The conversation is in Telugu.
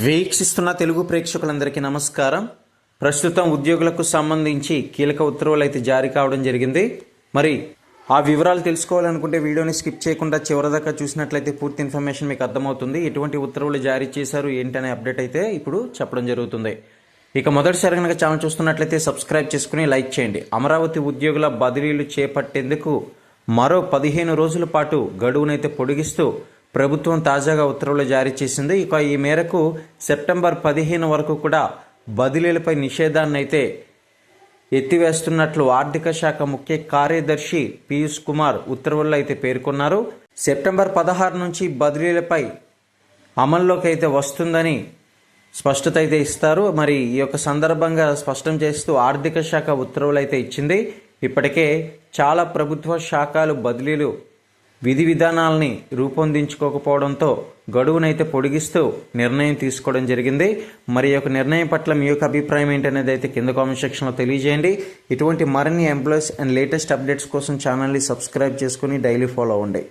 వీక్షిస్తున్న తెలుగు ప్రేక్షకులందరికీ నమస్కారం. ప్రస్తుతం ఉద్యోగులకు సంబంధించి కీలక ఉత్తర్వులు అయితే జారీ కావడం జరిగింది. మరి ఆ వివరాలు తెలుసుకోవాలనుకుంటే వీడియోని స్కిప్ చేయకుండా చివరిదాకా చూసినట్లయితే పూర్తి ఇన్ఫర్మేషన్ మీకు అర్థమవుతుంది. ఎటువంటి ఉత్తర్వులు జారీ చేశారు ఏంటనే అప్డేట్ అయితే ఇప్పుడు చెప్పడం జరుగుతుంది. ఇక మొదటిసారి కనుక ఛానల్ చూస్తున్నట్లయితే సబ్స్క్రైబ్ చేసుకుని లైక్ చేయండి. అమరావతి ఉద్యోగుల బదిలీలు చేపట్టేందుకు మరో పదిహేను రోజుల పాటు గడువునైతే పొడిగిస్తూ ప్రభుత్వం తాజాగా ఉత్తర్వులు జారీ చేసింది. ఇక ఈ మేరకు సెప్టెంబర్ పదిహేను వరకు కూడా బదిలీలపై నిషేధాన్ని అయితే ఎత్తివేస్తున్నట్లు ఆర్థిక శాఖ ముఖ్య కార్యదర్శి పీయూష్ కుమార్ ఉత్తర్వుల్లో అయితే పేర్కొన్నారు. సెప్టెంబర్ పదహారు నుంచి బదిలీలపై అమల్లోకి అయితే వస్తుందని స్పష్టత అయితే ఇస్తారు. మరి ఈ యొక్క సందర్భంగా స్పష్టం చేస్తూ ఆర్థిక శాఖ ఉత్తర్వులు అయితే ఇచ్చింది. ఇప్పటికే చాలా ప్రభుత్వ శాఖలు బదిలీలు విధి విధానాల్ని రూపొందించుకోకపోవడంతో గడువునైతే పొడిగిస్తూ నిర్ణయం తీసుకోవడం జరిగింది. మరి యొక్క నిర్ణయం పట్ల మీ యొక్క అభిప్రాయం ఏంటనేది అయితే కింద కామెంట్ సెక్షన్లో తెలియజేయండి. ఇటువంటి మరిన్ని ఎంప్లాయీస్ అండ్ లేటెస్ట్ అప్డేట్స్ కోసం ఛానల్ని సబ్స్క్రైబ్ చేసుకుని డైలీ ఫాలో అవ్వండి.